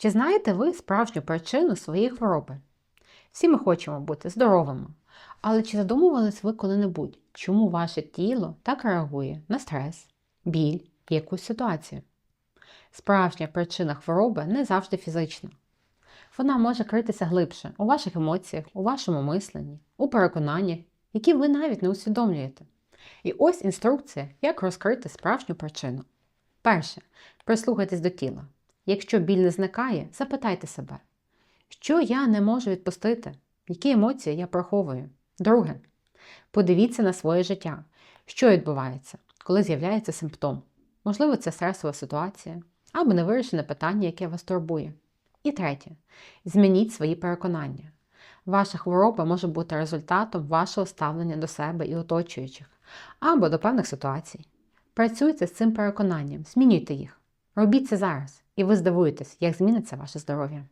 Чи знаєте ви справжню причину своєї хвороби? Всі ми хочемо бути здоровими. Але чи задумувались ви коли-небудь, чому ваше тіло так реагує на стрес, біль якусь ситуацію? Справжня причина хвороби не завжди фізична. Вона може критися глибше у ваших емоціях, у вашому мисленні, у переконаннях, які ви навіть не усвідомлюєте. І ось інструкція, як розкрити справжню причину. Перше. Прислухайтесь до тіла. Якщо біль не зникає, запитайте себе, що я не можу відпустити, які емоції я приховую. Друге. Подивіться на своє життя, що відбувається, коли з'являється симптом. Можливо, це стресова ситуація або невирішене питання, яке вас турбує. І третє. Змініть свої переконання. Ваша хвороба може бути результатом вашого ставлення до себе і оточуючих, або до певних ситуацій. Працюйте з цим переконанням, змінюйте їх. Робіть це зараз, і ви здивуєтесь, як зміниться ваше здоров'я.